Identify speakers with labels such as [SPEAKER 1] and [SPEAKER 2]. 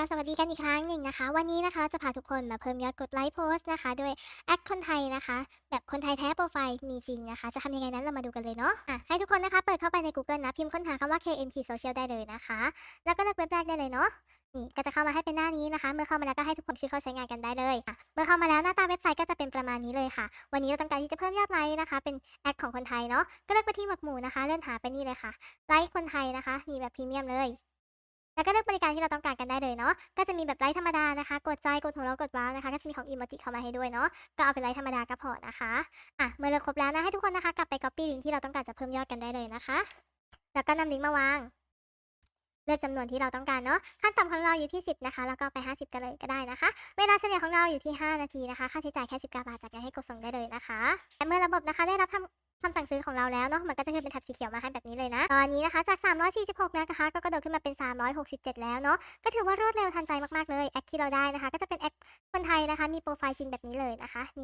[SPEAKER 1] ก็สวัสดีกันอีกครั้งหนึ่งนะคะ วันนี้นะคะจะพาทุกคนมาเพิ่มยอดกดไลค์โพสต์นะคะด้วยแอคคนไทยนะคะ แบบคนไทยแท้โปรไฟล์มีจริงนะคะ จะทำยังไงนั้นเรามาดูกันเลยเนาะะให้ทุกคนนะคะเปิดเข้าไปใน Google นะพิมพ์ค้นหาคำว่า KMT Social ได้เลยนะคะ แล้วก็เลือกเว็บแรกได้เลยเนาะนี่ก็จะเข้ามาให้เป็นหน้านี้นะคะ เมื่อเข้ามาแล้วก็ให้ทุกคนชื่อเข้าใช้งานกันได้เลยเมื่อเข้ามาแล้วหน้าตาเว็บไซต์ก็จะเป็นประมาณนี้เลยค่ะ วันนี้เราต้องการที่จะเพิ่มยอดไลค์นะคะ เป็นแอคของคนไทยเนาะก็เลือกไปที่หมวดหมู่นะคะ เลื่อนหาไปนี่เลยค่ะไลค์คนไทยนะคะ มีแบบพรีเมียมเลย แล้วก็เลือกบริการที่เราต้องการกันได้เลยเนาะ ก็จะมีแบบไลค์ธรรมดานะคะ กดใจ กดหัวเราะกดว้าวนะคะ ก็จะมีของอีโมจิเข้ามาให้ด้วยเนาะ ก็เอาเป็นไลค์ธรรมดาก็พอนะคะ อะ เมื่อเลือกครบแล้วนะ ให้ทุกคนนะคะ กลับไป copy ลิงก์ที่เราต้องการจะเพิ่มยอดกันได้เลยนะคะ แล้วก็นำลิงก์มาวาง เลือกจำนวนที่เราต้องการเนาะ ขั้นต่ำของเราอยู่ที่ 10 นะคะ แล้วก็ไป 50 กันเลยก็ได้นะคะ เวลาเฉลี่ยของเราอยู่ที่ 5 นาทีนะคะ ค่าใช้จ่ายแค่19บาทจากนั้นให้กดส่งได้เลยนะคะและเมื่อระบบนะคะได้รับทำ คำสั่งซื้อของเราแล้วเนาะมันก็จะขึ้นเป็นแถบสีเขียวมาให้แบบนี้เลยนะ ตอนนี้นะคะจาก 346นะคะก็กระโดดขึ้นมาเป็น 367 แล้วเนาะก็ถือว่ารวดเร็วทันใจมากๆเลยแอคที่เราได้นะคะ ก็จะเป็นแอคคนไทยนะคะ มีโปรไฟล์จริงแบบนี้เลยนะคะ